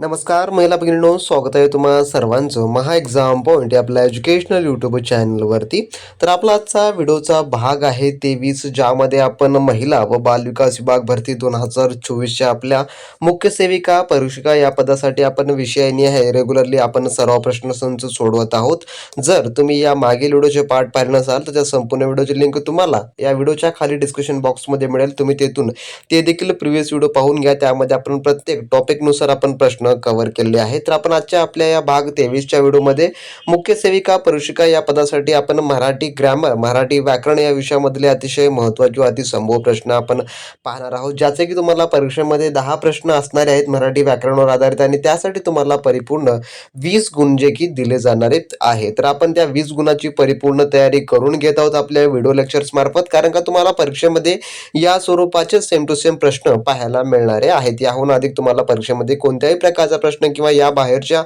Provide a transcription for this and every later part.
नमस्कार महिला भगिनींनो स्वागत आहे तुम्हा सर्वांचं महा एक्झाम पॉईंट या आपल्या एज्युकेशनल यूट्यूब चॅनलवरती तर आपला आजचा व्हिडिओचा भाग आहे तेवीस ज्यामध्ये आपण महिला व बालविकास विभाग भरती दोन हजार चोवीसच्या आपल्या मुख्य सेविका परीक्षिका या पदासाठी आपण विषयानी आहे. रेग्युलरली आपण सर्व प्रश्न संच सोडवत आहोत. जर तुम्ही या मागील व्हिडिओचे पाठ पाहिले नसाल तर त्या संपूर्ण व्हिडिओची लिंक तुम्हाला या व्हिडिओच्या खाली डिस्क्रिप्शन बॉक्समध्ये मिळेल. तुम्ही तेथून ते देखील प्रिव्हियस व्हिडिओ पाहून घ्या. त्यामध्ये आपण प्रत्येक टॉपिकनुसार आपण प्रश्न कव्हर केलेले आहेत तर आपण आजच्या आपल्या या भाग तेवीसच्या व्हिडिओमध्ये मुख्य सेविका परीक्षिका या पदासाठी आपण मराठी ग्रॅमर मराठी व्याकरण या विषयामधले अतिशय महत्त्वाचे व अतिसंभव प्रश्न आपण पाहणार आहोत. ज्याचे की तुम्हाला परीक्षेमध्ये दहा प्रश्न असणारे आहेत मराठी व्याकरणावर आधारित आणि त्यासाठी तुम्हाला परिपूर्ण वीस गुण जे की दिले जाणारे आहे तर आपण त्या वीस गुणाची परिपूर्ण तयारी करून घेत आहोत आपल्या व्हिडिओ लेक्चर्स मार्फत कारण का तुम्हाला परीक्षेमध्ये या स्वरूपाचे सेम टू सेम प्रश्न पाहायला मिळणारे आहेत. याहून अधिक तुम्हाला परीक्षेमध्ये कोणत्याही प्रकार प्रकारचा प्रश्न किंवा या बाहेरच्या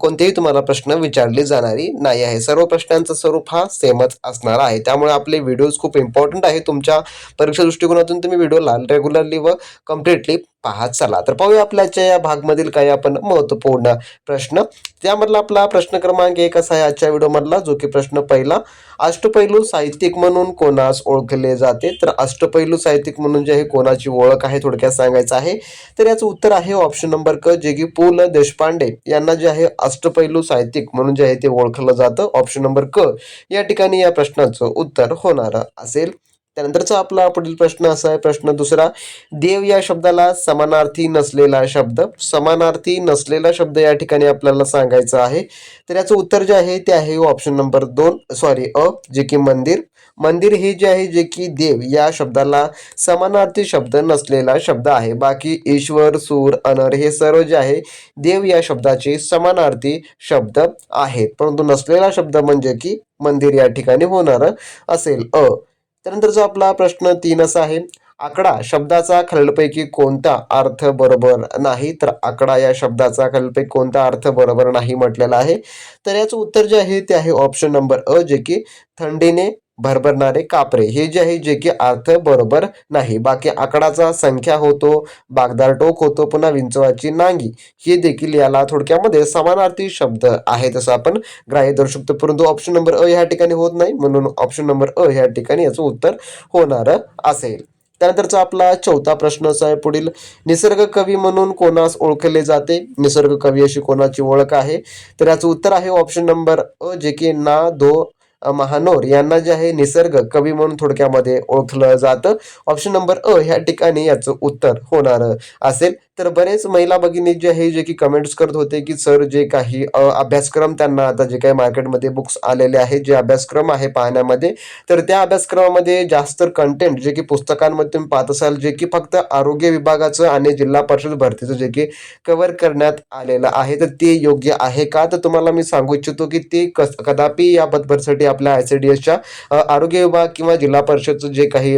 कोणतेही तुम्हाला प्रश्न विचारले जाणारी नाही आहे. सर्व प्रश्नांचं स्वरूप हा सेमच असणार आहे. त्यामुळे आपले व्हिडिओज खूप इम्पॉर्टंट आहे. तुमच्या परीक्षा दृष्टिकोनातून तुम्ही व्हिडिओला रेग्युलरली व कम्प्लिटली पाहत चला. तर पाहूया आपल्याच्या या भागमधील काही आपण महत्त्वपूर्ण प्रश्न. त्यामधला आपला प्रश्न क्रमांक एक असा आहे आजच्या व्हिडिओमधला जो की प्रश्न पहिला अष्टपैलू साहित्यिक म्हणून कोणास ओळखले जाते? तर अष्टपैलू साहित्यिक म्हणून जे आहे कोणाची ओळख आहे थोडक्यात सांगायचं आहे. तर याचं उत्तर आहे ऑप्शन नंबर क जे की पु ल देशपांडे यांना जे आहे अष्टपैलू साहित्यिक म्हणून जे आहे ते ओळखलं जातं. ऑप्शन नंबर क या ठिकाणी या प्रश्नाचं उत्तर होणार असेल. त्यानंतरचा आपला पुढील प्रश्न असा आहे प्रश्न दुसरा देव या शब्दाला समानार्थी नसलेला शब्द. समानार्थी नसलेला शब्द या ठिकाणी आपल्याला सांगायचा आहे. तर याचं उत्तर जे आहे ते आहे ऑप्शन नंबर दोन सॉरी अ जे की मंदिर. मंदिर हे जे आहे जे की देव या शब्दाला समानार्थी शब्द नसलेला शब्द आहे. बाकी ईश्वर सूर अनर हे सर्व जे आहे देव या शब्दाचे समानार्थी शब्द आहेत. परंतु नसलेला शब्द म्हणजे की मंदिर या ठिकाणी होणार असेल. अ त्यानंतर जो आपला प्रश्न तीन असा आहे आकडा शब्दाचा खालीलपैकी कोणता अर्थ बरोबर नाही? तर आकडा या शब्दाचा खालीलपैकी कोणता अर्थ बरोबर नाही म्हटलेला आहे. तर याचं उत्तर जे आहे ते आहे ऑप्शन नंबर अ जे की थंडीने भरभरणारे कापरे. हे जे आहे जे की अर्थ बरोबर नाही. बाकी आकडाचा संख्या होतो बागदार टोक होतो पुन्हा विंचवाची नांगी. हे देखील याला थोडक्यामध्ये समानार्थी शब्द आहे तसं आपण ग्राह्य धरू शकतो. परंतु ऑप्शन नंबर अ ह्या ठिकाणी होत नाही. म्हणून ऑप्शन नंबर अ ह्या ठिकाणी याचं उत्तर होणार असेल. त्यानंतरचा आपला चौथा प्रश्न असा आहे पुढील. निसर्ग कवी म्हणून कोणास ओळखले जाते? निसर्ग कवी अशी कोणाची ओळख आहे? तर याचं उत्तर आहे ऑप्शन नंबर अ जे की ना दो महानोर यांना जे आहे निसर्ग कवी म्हणून थोडक्यामध्ये ओळखलं जातं. ऑप्शन नंबर अ ह्या ठिकाणी याचं उत्तर होणार असेल. तर बरेच महिला भगिनी जे आहे जे की कमेंट्स करत होते की सर जे काही अभ्यासक्रम त्यांना आता जे काही मार्केटमध्ये बुक्स आलेले आहेत जे अभ्यासक्रम आहे पाहण्यामध्ये तर त्या अभ्यासक्रमामध्ये जास्त कंटेंट जे की पुस्तकांमध्ये तुम्ही पाहत असाल जे की फक्त आरोग्य विभागाचं आणि जिल्हा परिषद भरतीचं जे की कव्हर करण्यात आलेलं आहे तर ते योग्य आहे का? तर तुम्हाला मी सांगू इच्छितो की ते कस कदापि या पदभरसाठी आपल्या आय सी डी एसच्या आरोग्य विभाग किंवा जिल्हा परिषदचं जे काही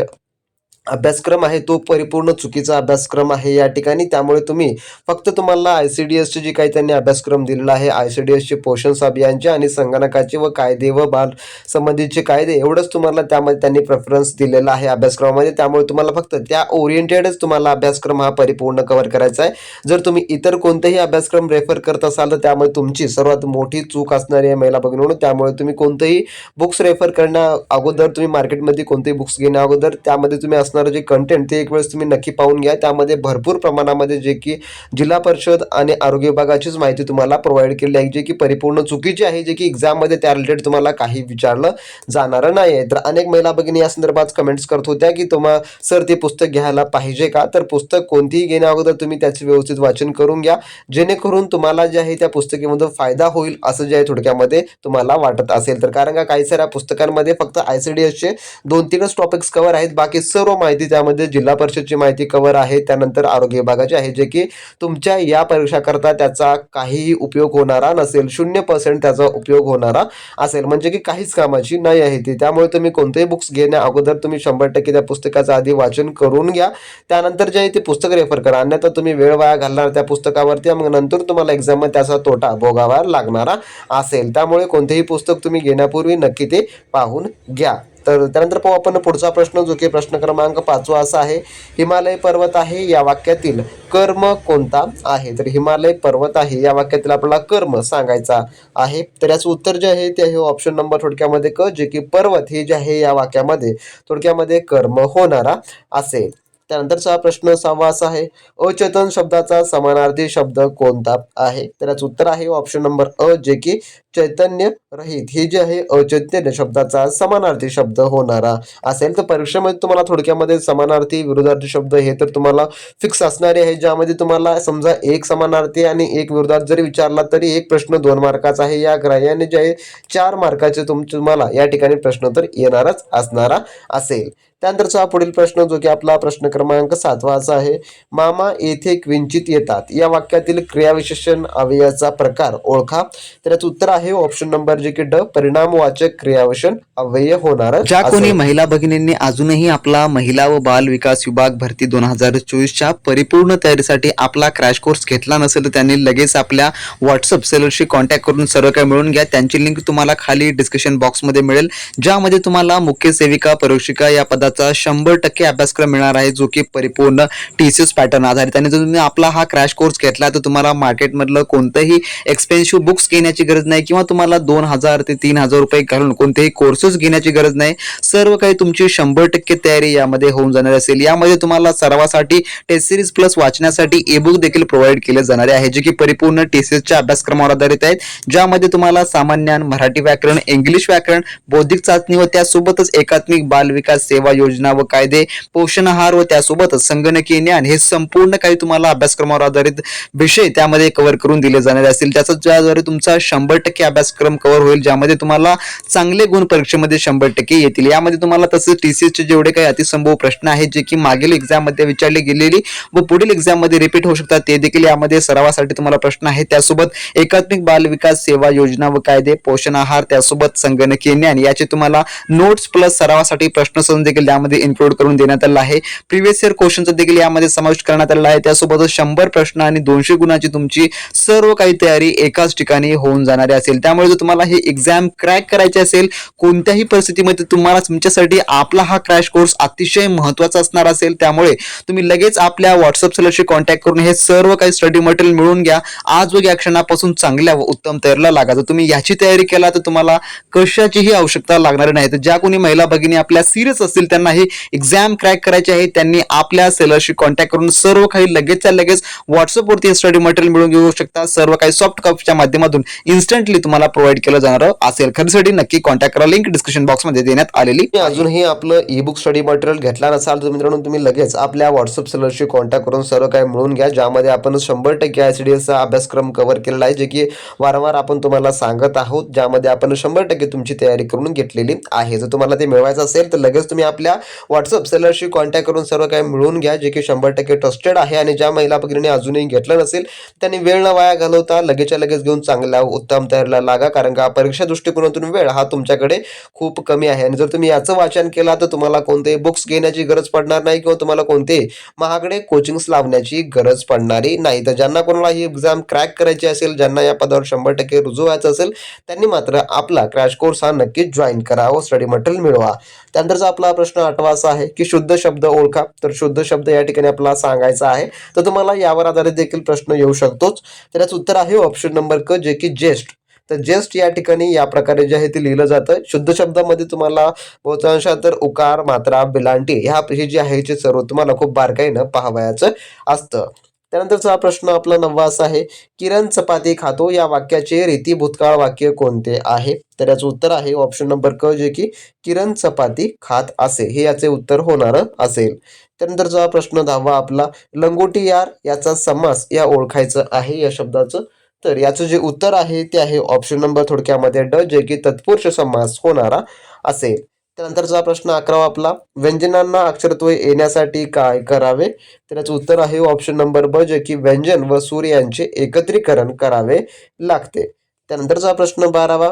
अभ्यासक्रम आहे तो परिपूर्ण चुकीचा अभ्यासक्रम आहे या ठिकाणी. त्यामुळे तुम्ही फक्त तुम्हाला आय सी डी एसचे जे काही त्यांनी अभ्यासक्रम दिलेला आहे आय सी डी एसचे पोषण अभियानचे आणि संगणकाचे व कायदे व बाल संबंधीचे कायदे एवढंच तुम्हाला त्यामध्ये त्यांनी प्रेफरन्स दिलेला आहे अभ्यासक्रमामध्ये. त्यामुळे तुम्हाला फक्त त्या ओरिएंटेडच तुम्हाला अभ्यासक्रम हा परिपूर्ण कव्हर करायचा आहे. जर तुम्ही इतर कोणतेही अभ्यासक्रम रेफर करत असाल तर त्यामुळे तुमची सर्वात मोठी चूक असणारी आहे महिला भगिनी त्यामुळे तुम्ही कोणतेही बुक्स रेफर करण्या अगोदर तुम्ही मार्केटमध्ये कोणतेही बुक्स घेण्या अगोदर त्यामध्ये तुम्ही असणार जे कंटेंट ते एक वेळेस तुम्ही नक्की पाहून घ्या. त्यामध्ये भरपूर प्रमाणामध्ये जे की जिल्हा परिषद आणि आरोग्य विभागाचीच माहिती तुम्हाला प्रोव्हाइड केली आहे. जे की परिपूर्ण चुकीची आहे जे की एक्झाममध्ये त्या रिलेटेड तुम्हाला काही विचारलं जाणारं नाही आहे तर अनेक महिला भगिनी या संदर्भात कमेंट्स करत होत्या की तुम्हा सर ते पुस्तक घ्यायला पाहिजे का? तर पुस्तक कोणतीही घेण्या अगोदर तुम्ही त्याचे व्यवस्थित वाचन करून घ्या. जेणेकरून तुम्हाला जे आहे त्या पुस्तकेमधून फायदा होईल असं जे आहे थोडक्यामध्ये तुम्हाला वाटत असेल. तर कारण का काही साऱ्या पुस्तकांमध्ये फक्त आय सी डी एसचे दोन तीनच टॉपिक्स कव्हर आहेत. बाकी सर्व माहिती त्यामध्ये जिल्हा परिषदची माहिती कव्हर आहे त्यानंतर आरोग्य विभागाची आहे जे की तुमच्या या परीक्षाकरता त्याचा काहीही उपयोग होणारा नसेल शून्य पर्सेंट त्याचा उपयोग होणारा असेल म्हणजे की काहीच कामाची नाही आहे ती. त्यामुळे तुम्ही कोणतेही बुक्स घेण्या अगोदर तुम्ही शंभर टक्के त्या पुस्तकाचं आधी वाचन करून घ्या. त्यानंतर जे आहे ते पुस्तक रेफर करा. अन्यथा तुम्ही वेळ वाया घालणार त्या पुस्तकावरती मग नंतर तुम्हाला एक्झाममध्ये त्याचा तोटा भोगावा लागणारा असेल. त्यामुळे कोणतेही पुस्तक तुम्ही घेण्यापूर्वी नक्की ते पाहून घ्या. तर त्यानंतर पाहू आपण पुढचा प्रश्न जो की प्रश्न क्रमांक पाचवा असा आहे. हिमालय पर्वत आहे या वाक्यातील कर्म कोणता आहे? तर हिमालय पर्वत आहे या वाक्यातील आपल्याला कर्म सांगायचा आहे. तर याचं उत्तर जे आहे ते आहे हो ऑप्शन नंबर थोडक्यामध्ये क जे की पर्वत हे जे आहे या वाक्यामध्ये थोडक्यामध्ये कर्म होणारा असेल. त्यानंतरचा प्रश्न सहावा असा आहे अचेतन शब्दाचा समानार्थी शब्द कोणता आहे? तर याचं उत्तर आहे हो ऑप्शन नंबर अ जे की चैतन्य रहित. हे जे आहे अचैतन्य शब्दाचा समानार्थी शब्द होणारा असेल तर परीक्षेमध्ये तुम्हाला थोडक्यामध्ये समानार्थी विरोधार्थी शब्द हे तर तुम्हाला फिक्स असणारे आहे ज्यामध्ये तुम्हाला समजा एक समानार्थी आणि एक विरोधार्थ जरी विचारला तरी एक प्रश्न दोन मार्काचा आहे. या ग्राह्याने जे आहे चार मार्काचे तुम तुम्हाला या ठिकाणी प्रश्न तर येणारच असणारा असेल. त्यानंतरचा पुढील प्रश्न जो की आपला प्रश्न क्रमांक सातवाचा आहे मामा येथे क्विंचित येतात. या वाक्यातील क्रियाविशेषण अवयवाचा प्रकार ओळखा. तर याचं उत्तर आहे ऑप्शन नंबर जे की ड परिणामवाचक क्रियाविशेषण अव्यय होणार. ज्या कोणी. महिला भगिनींनी अजूनही आपला महिला व बाल विकास विभाग भरती दोन हजार चोवीसच्या परिपूर्ण तयारीसाठी आपला क्रॅश कोर्स घेतला नसेल तर त्यांनी लगेच आपल्या व्हॉट्सअप सेलरशी कॉन्टॅक्ट करून सर्व काही मिळून घ्या. त्यांची लिंक तुम्हाला खाली डिस्क्रिप्शन बॉक्समध्ये मिळेल. ज्यामध्ये तुम्हाला मुख्य सेविका परीक्षिका या पदाचा शंभर टक्के अभ्यासक्रम मिळणार आहे जो की परिपूर्ण टी सी एस पॅटर्न आधारित आणि जर तुम्ही आपला हा क्रॅश कोर्स घेतला तर तुम्हाला मार्केटमधलं कोणतंही एक्सपेन्सिव्ह बुक्स घेण्याची गरज नाही किंवा तुम्हाला दोन हजार ते तीन हजार रुपये घालून कोणतेही कोर्सेस घेण्याची गरज नाही. सर्व काही तुमची शंभर टक्के तयारी यामध्ये होऊन जाणार असेल. यामध्ये तुम्हाला सरावासाठी टेस्ट सिरीज प्लस वाचण्यासाठी ई बुक देखील प्रोव्हाइड केले जाणारे आहे जे की परिपूर्ण टीसीएसच्या अभ्यासक्रमावर आधारित आहेत. ज्यामध्ये तुम्हाला सामान्य मराठी व्याकरण इंग्लिश व्याकरण बौद्धिक चाचणी व त्यासोबतच एकात्मिक बाल विकास सेवा योजना व कायदे पोषण आहार व त्यासोबतच संगणकीय ज्ञान हे संपूर्ण काही तुम्हाला अभ्यासक्रमावर आधारित विषय त्यामध्ये कव्हर करून दिले जाणारे असतील त्याचा ज्याद्वारे तुमचा शंभर टक्के अभ्यासक्रम कव्हर होईल ज्यामध्ये तुम्हाला चांगले गुण परीक्षेमध्ये शंभर टक्के येतील. यामध्ये तुम्हाला तसेच टीसीएसचे जेवढे काही अतिसंभव प्रश्न आहेत जे की मागील एक्झाममध्ये विचारले गेलेली व पुढील एक्झाममध्ये रिपीट होऊ शकतात ते देखील यामध्ये सरावासाठी तुम्हाला प्रश्न आहेत. त्यासोबत एकात्मिक बाल विकास सेवा योजना व कायदे पोषण आहार त्यासोबत संगणकीय ज्ञान याचे तुम्हाला नोट्स प्लस सरावासाठी प्रश्न देखील यामध्ये इन्क्लूड करून देण्यात आला आहे. प्रिव्हियस इयर क्वेश्चनचा देखील यामध्ये समावेश करण्यात आलेला आहे. त्यासोबतच शंभर प्रश्न आणि दोनशे गुणाची तुमची सर्व काही तयारी एकाच ठिकाणी होऊन जाणारी असेल त्यामुळे जर तुम्हाला हे एक्झाम क्रॅक करायचे असेल कोणत्याही परिस्थितीमध्ये तुम्हाला तुमच्यासाठी आपला हा क्रॅश कोर्स अतिशय महत्त्वाचा असणार असेल. त्यामुळे तुम्ही लगेच आपल्या व्हॉट्सअप सेलरशी कॉन्टॅक्ट करून हे सर्व काही स्टडी मटेरियल मिळून घ्या. आज वगैरे क्षणापासून चांगल्या व उत्तम तयारीला लागा. जर तुम्ही याची तयारी केला तर तुम्हाला कशाचीही आवश्यकता लागणार नाही. तर ज्या कोणी महिला भगिनी आपल्या सिरियस असतील त्यांना हे एक्झाम क्रॅक करायची आहे त्यांनी आपल्या सेलरशी कॉन्टॅक्ट करून सर्व काही लगेचच्या लगेच व्हॉट्सअपवरती स्टडी मटेरियल मिळून घेऊ शकता. सर्व काही सॉफ्ट कॉपीच्या माध्यमातून. इन्स्टंटली तुम्हाला प्रोव्हाइड केलं जाणार असेल. खरेदीसाठी नक्की कॉन्टॅक्ट करा. लिंक डिस्क्रिप्शन बॉक्समध्ये देण्यात आलेली. तुम्ही अजूनही आपलं ई बुक स्टडी मटेरियल घेतला नसाल तर मित्रांनो तुम्ही लगेच आपल्या व्हॉट्सअप सेलरशी कॉन्टॅक्ट करून सर्व काही मिळून घ्या ज्यामध्ये आपण शंभर टक्के आय सी डी एसचा अभ्यासक्रम कव्हर केलेला आहे जे की वारंवार आपण तुम्हाला सांगत आहोत ज्यामध्ये आपण शंभर टक्के तुमची तयारी करून घेतलेली आहे. जर तुम्हाला ते मिळवायचं असेल तर लगेच तुम्ही आपल्या व्हॉट्सअप सेलरशी कॉन्टॅक्ट करून सर्व काही मिळवून घ्या जे की शंभर टक्के ट्रस्टेड आहे आणि ज्या महिला भगिनीने अजूनही घेतलं नसेल त्यांनी वेळ न वाया घालवता लगेचच्या लगेच घेऊन चांगल्या उत्तम तयार तयारीला लागा कारण का परीक्षा दृष्टिकोनातून वेळ हा तुमच्याकडे खूप कमी आहे. आणि जर तुम्ही याचं वाचन केला तर तुम्हाला कोणतेही बुक्स घेण्याची गरज पडणार नाही किंवा तुम्हाला कोणते महागडे कोचिंग्स लावण्याची गरज पडणारी नाही. तर ज्यांना कोणाला ही एक्झाम क्रॅक करायची असेल ज्यांना या पदावर शंभर टक्के रुजू व्हायचं असेल त्यांनी मात्र आपला क्रॅश कोर्स हा नक्कीच जॉईन करा व स्टडी मटेरियल मिळवा. त्यानंतरचा आपला प्रश्न आठवा असा आहे की शुद्ध शब्द ओळखा तर शुद्ध शब्द या ठिकाणी आपला सांगायचा आहे. तर तुम्हाला यावर आधारित देखील प्रश्न येऊ शकतोच. त्याचं उत्तर आहे ऑप्शन नंबर क जे की जेस्ट तर जस्ट या ठिकाणी या प्रकारे जे आहे ते लिहिलं जातं. शुद्ध शब्दामध्ये तुम्हाला बहुतांशात तर उकार मात्रा बिलांटी ह्या हे जे आहे ते सर्व तुम्हाला खूप बारकाईनं पाहावयाचं असतं. त्यानंतरचा हा प्रश्न आपला नववा असा आहे किरण चपाती खातो या वाक्याचे रीती भूतकाळ वाक्य कोणते आहे? तर याचं उत्तर आहे ऑप्शन नंबर क जे की किरण चपाती खात असे. हे याचे उत्तर होणार असेल. त्यानंतरचा हा प्रश्न दहावा आपला लंगोटी यार याचा समास या ओळखायचं आहे या शब्दाचं. तर याचं जे उत्तर आहे ते आहे ऑप्शन नंबर थोडक्यामध्ये ड जे की तत्पुरुष समास होणारा असेल. त्यानंतरचा प्रश्न अकरावा आपला व्यंजनांना अक्षरत्व येण्यासाठी काय करावे? तर याचं उत्तर आहे ऑप्शन नंबर ब जे की व्यंजन व सूर यांचे एकत्रीकरण करावे लागते. त्यानंतरचा प्रश्न बारावा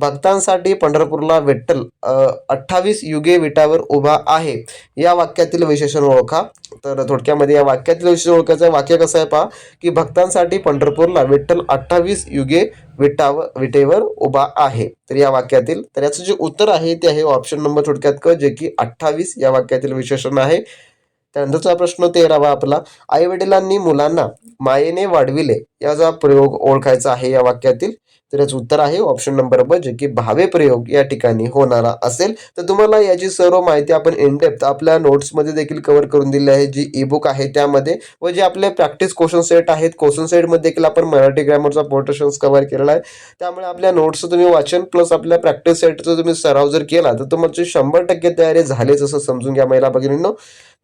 भक्तांसाठी पंढरपूरला विठ्ठल अठ्ठावीस युगे विटावर उभा आहे. या वाक्यातील विशेषण ओळखा. तर थोडक्यामध्ये या वाक्यातील विशेषण ओळखायचं वाक्य कसं आहे पहा की भक्तांसाठी पंढरपूरला विठ्ठल अठ्ठावीस युगे विटावर विटेवर उभा आहे. तर या वाक्यातील तर याचं जे उत्तर आहे ते आहे ऑप्शन नंबर थोडक्यात क जे की अठ्ठावीस या वाक्यातील विशेषण आहे. त्यानंतरचा प्रश्न तेरावा आपला. आई वडिलांनी मुलांना मायेने वाढविले याचा प्रयोग ओळखायचा आहे या वाक्यातील. तर याचं उत्तर आहे ऑप्शन नंबर ब जे की भावे प्रयोग या ठिकाणी होणारा असेल. तर तुम्हाला याची सर्व माहिती आपण इनडेप्थ आपल्या नोट्समध्ये देखील कव्हर करून दिली आहे जी ई बुक आहे त्यामध्ये. व जे आपले प्रॅक्टिस क्वेश्चन सेट आहेत क्वेश्चन सेटमध्ये देखील आपण मराठी ग्रॅमरचा पोर्टेशन्स कव्हर केलेला आहे. त्यामुळे आपल्या नोट्सचं तुम्ही वाचन प्लस आपल्या प्रॅक्टिस सेटचा तुम्ही सराव जर केला तर तुमची शंभर टक्के तयारी झालीच असं समजून घ्या महिला भगिनींनो.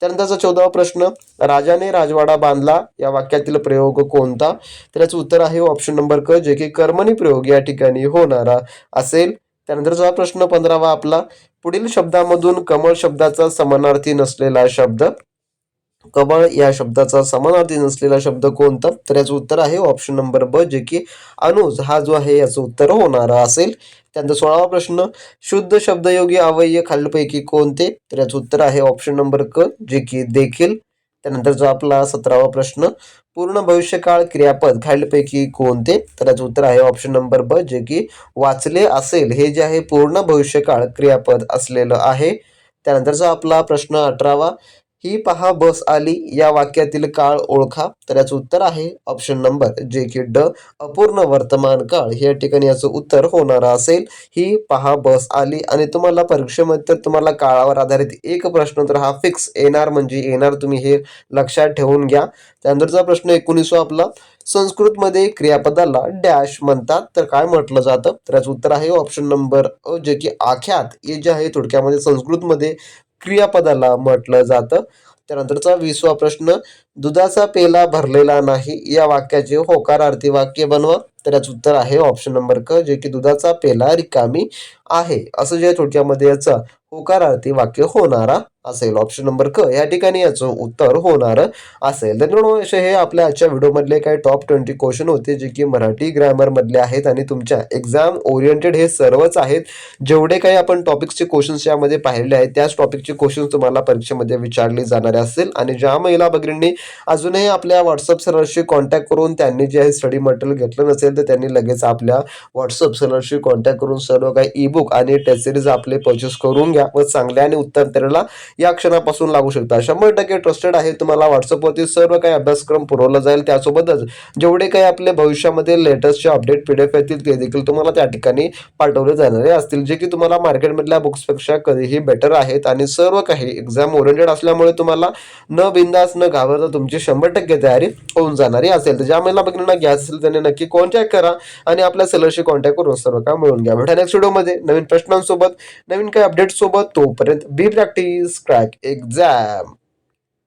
त्यानंतरचा चौदावा प्रश्न राजाने राजवाडा बांधला या वाक्यातील प्रयोग कोणता? तर याचं उत्तर आहे ऑप्शन नंबर क जे की कर्मणी प्रयोग. या ठिकाणी होणारा असेल. त्यानंतरचा प्रश्न पंधरावा आपला पुढील शब्दामधून कमळ शब्दाचा समानार्थी नसलेला शब्द. कमळ या शब्दाचा समानार्थी नसलेला शब्द कोणता? तर याचं उत्तर आहे ऑप्शन नंबर ब जे की अनुज. हा जो आहे याचं उत्तर होणारा असेल. त्यानंतर सोळावा प्रश्न शुद्ध शब्दयोगी अवयय खालीलपैकी कोणते? तर याचं उत्तर आहे ऑप्शन नंबर क जे की देखील त्यानंतर जो आपला सतरावा प्रश्न पूर्ण भविष्यकाळ क्रियापद खालीलपैकी कोणते? तर याचं उत्तर आहे ऑप्शन नंबर ब जे की वाचले असेल हे जे आहे पूर्ण भविष्यकाळ क्रियापद असलेलं आहे. त्यानंतरचा आपला प्रश्न अठरावा ही पहा बस आली. या वाक्यातील काळ ओळखा. तर याचं उत्तर आहे ऑप्शन नंबर जे की ड अपूर्ण वर्तमान काळ. या ठिकाणी याचं उत्तर होणार असेल. ही पहा बस आली आणि तुम्हाला परीक्षेमध्ये तर तुम्हाला काळावर आधारित एक प्रश्न तर हा फिक्स येणार. म्हणजे येणार तुम्ही हे लक्षात ठेवून घ्या. त्यानंतरचा प्रश्न एकोणीसवा आपला. संस्कृतमध्ये क्रियापदाला डॅश म्हणतात. तर काय म्हटलं जातं? तर याचं उत्तर आहे ऑप्शन नंबर अ जे की आख्यात. हे जे आहे थोडक्यामध्ये संस्कृतमध्ये क्रियापदाला म्हटलं जातं. त्यानंतरचा विसवा प्रश्न दुधाचा पेला भरलेला नाही या वाक्याचे होकारार्थी वाक्य बनवा. तर याचं उत्तर आहे ऑप्शन नंबर क जे की दुधाचा पेला रिकामी आहे. असं जे थोडक्यामध्ये याचा होकारार्थी वाक्य होणारा असेल. ऑप्शन नंबर क. या ठिकाणी याचं उत्तर होणार असेल. तर मित्रांनो असे हे आपल्या आजच्या व्हिडिओमधले काही टॉप ट्वेंटी क्वेश्चन होते जे की मराठी ग्रॅमरमधले आहेत आणि तुमच्या एक्झाम ओरिएंटेड हे सर्वच आहेत. जेवढे काही आपण टॉपिक्सचे क्वेश्चन्स यामध्ये पाहिलेले आहेत त्याच टॉपिकचे क्वेश्चन्स तुम्हाला परीक्षेमध्ये विचारले जाणारे असतील आणि ज्या महिला भगिनींनी अजूनही आपल्या व्हॉट्सअप सरशी कॉन्टॅक्ट करून त्यांनी जे आहे स्टडी मटेरियल घेतलं नसेल तर त्यांनी लगेच आपल्या व्हॉट्सअप सरशी कॉन्टॅक्ट करून सर्व काही ई बुक आणि टेस्ट सिरीज आपले परचेस करून घ्या. व चांगल्या आणि उत्तर त्याला या क्षणापासून लागू शकता शंभर टक्के ट्रस्टेड आहे तुम्हाला व्हॉट्सअपवरती सर्व काही अभ्यासक्रम पुरवला जाईल. त्यासोबतच जेवढे काही आपले भविष्यामध्ये लेटेस्टचे अपडेट पी डी एफ येतील ते देखील तुम्हाला त्या ठिकाणी पाठवले जाणारे असतील. जे की तुम्हाला मार्केटमधल्या बुक्सपेक्षा कधीही बेटर आहेत आणि सर्व काही एक्झाम ओरिएंटेड असल्यामुळे तुम्हाला न बिंदास न घाबरता तुमची शंभर टक्के तयारी होऊन जाणारी असेल. तर ज्या महिला भगिनींना घ्यायचं असेल त्यांनी नक्की कॉन्टॅक्ट करा आणि आपल्या सेलरशी कॉन्टॅक्ट करून सर्व काय मिळून घ्या. भेटा नेक्स्ट व्हिडिओमध्ये नवीन प्रश्नांसोबत नवीन काही अपडेट्ससोबत तोपर्यंत बी प्रॅक्टिस क्रॅक एक्झाम